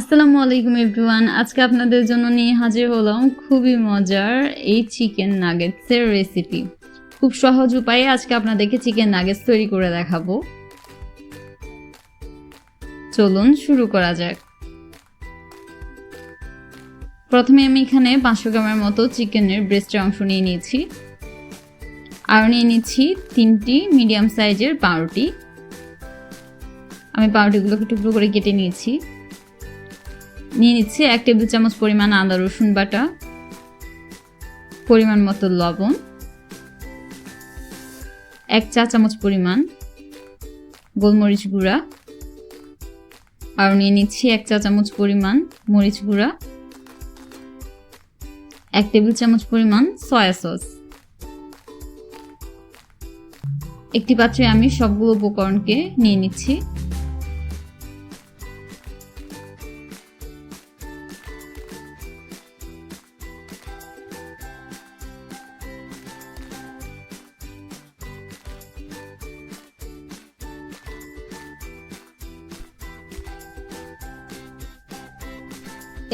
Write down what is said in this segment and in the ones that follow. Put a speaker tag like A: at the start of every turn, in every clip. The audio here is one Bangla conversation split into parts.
A: আসসালামু আলাইকুম এভরিওয়ান। আজকে আপনাদের জন্য নিয়ে হাজির হলাম খুবই মজার এই চিকেন নাগেটসের রেসিপি খুব সহজ উপায়ে আজকে আপনাদেরকে চিকেন নাগেটস তৈরি করে দেখাবো। চলুন শুরু করা যাক। প্রথমে আমি এখানে পাঁচশো গ্রামের মতো চিকেনের ব্রেস্টের অংশ নিয়ে নিয়েছি। আর নিয়ে নিচ্ছি তিনটি মিডিয়াম সাইজের পাউরুটি। আমি পাউরুটিগুলোকে টুকরো করে কেটে নিয়েছি। নিয়ে নিচ্ছি এক টেবিল চামচ পরিমাণ আদা, রসুন বাটা, পরিমাণ মতো লবণ, এক চা চামচ পরিমাণ গোলমরিচ গুঁড়া, আর নিয়ে নিচ্ছি এক চা চামচ পরিমাণ মরিচ গুঁড়া, এক টেবিল চামচ পরিমাণ সয়া সস। একটি পাত্রে আমি সবগুলো উপকরণকে নিয়ে নিচ্ছি।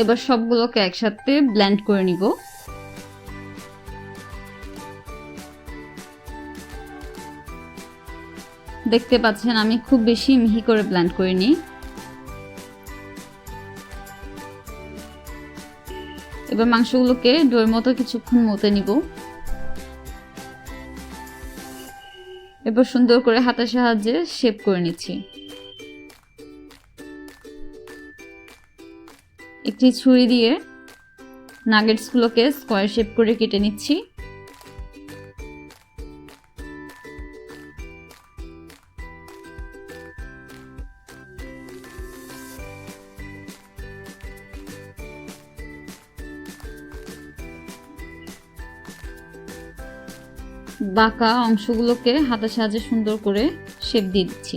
A: এবার সবগুলোকে একসাথে ব্লেন্ড করে নিব। দেখতে পাচ্ছেন, আমি খুব বেশি মিহি করে ব্লেন্ড করিনি। এবার মাংসগুলোকে ডোর মতো কিছুক্ষণ মতে নিব। এবার সুন্দর করে হাতের সাহায্যে শেপ করে নিচ্ছি। একটি ছুরি দিয়ে নাগেটসগুলোকে স্কোয়ার শেপ করে কেটে নিচ্ছি। বাঁকা অংশগুলোকে হাতের সাহায্যে সুন্দর করে শেপ দিয়ে দিচ্ছি।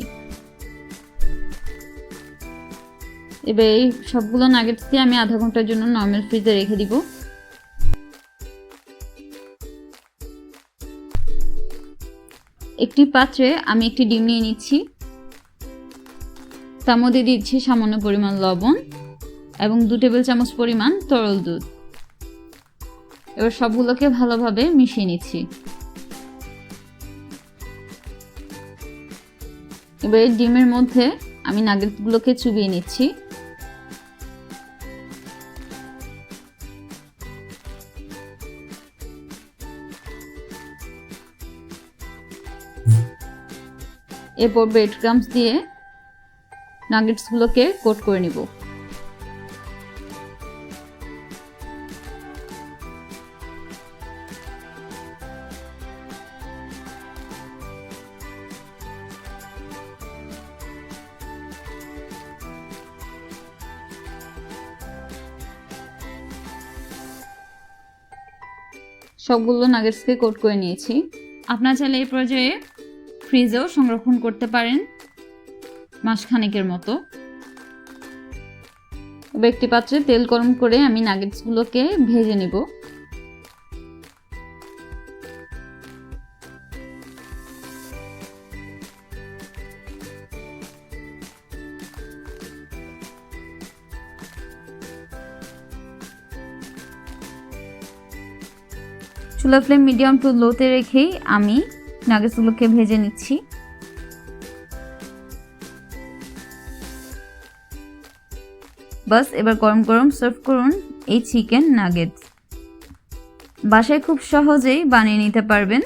A: এবার এই সবগুলো নাগেটস দিয়ে আমি আধা ঘণ্টার জন্য নর্মাল ফ্রিজে রেখে দিব। একটি পাত্রে আমি একটি ডিম নিয়ে নিচ্ছি। তার মধ্যে দিচ্ছি সামান্য পরিমাণ লবণ এবং দু টেবিল চামচ পরিমাণ তরল দুধ। এবার সবগুলোকে ভালোভাবে মিশিয়ে নিচ্ছি। এবার ডিমের মধ্যে আমি নাগেটসগুলোকে চুবিয়ে নিচ্ছি। এরপর ব্রেড ক্রামস দিয়ে নাগেটসগুলোকে কোট করে নিব। সবগুলো নাগেটসকে কোট করে নিয়েছি। আপনার চাইলে এই পর্যায়ে ফ্রিজেও সংরক্ষণ করতে পারেন, মাসখানেকের মতো। এবার একটি পাত্রে তেল গরম করে আমি নাগেটসগুলোকে ভেজে নেব। চুলা ফ্লেম মিডিয়াম টু লোতে রেখেই আমি নাগেটসগুলোকে ভেজে নিচ্ছি। বাস, এবার গরম গরম সার্ভ করুন এই চিকেন নাগেটস বাসায় খুব সহজেই বানিয়ে নিতে পারবেন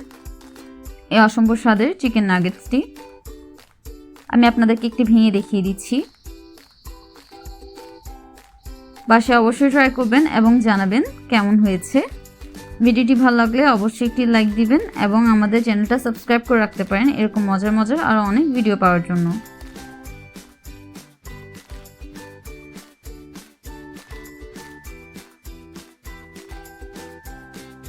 A: এই অসম্ভব স্বাদের চিকেন নাগেটসটি আমি আপনাদেরকে একটি ভেঙে দেখিয়ে দিচ্ছি। বাসায় অবশ্যই ট্রাই করবেন এবং জানাবেন কেমন হয়েছে। ভিডিওটি ভালো লাগলে অবশ্যই একটি লাইক দিবেন এবং আমাদের চ্যানেলটা সাবস্ক্রাইব করে রাখতে পারেন। এরকম মজার মজার আরও অনেক ভিডিও পাওয়ার জন্য।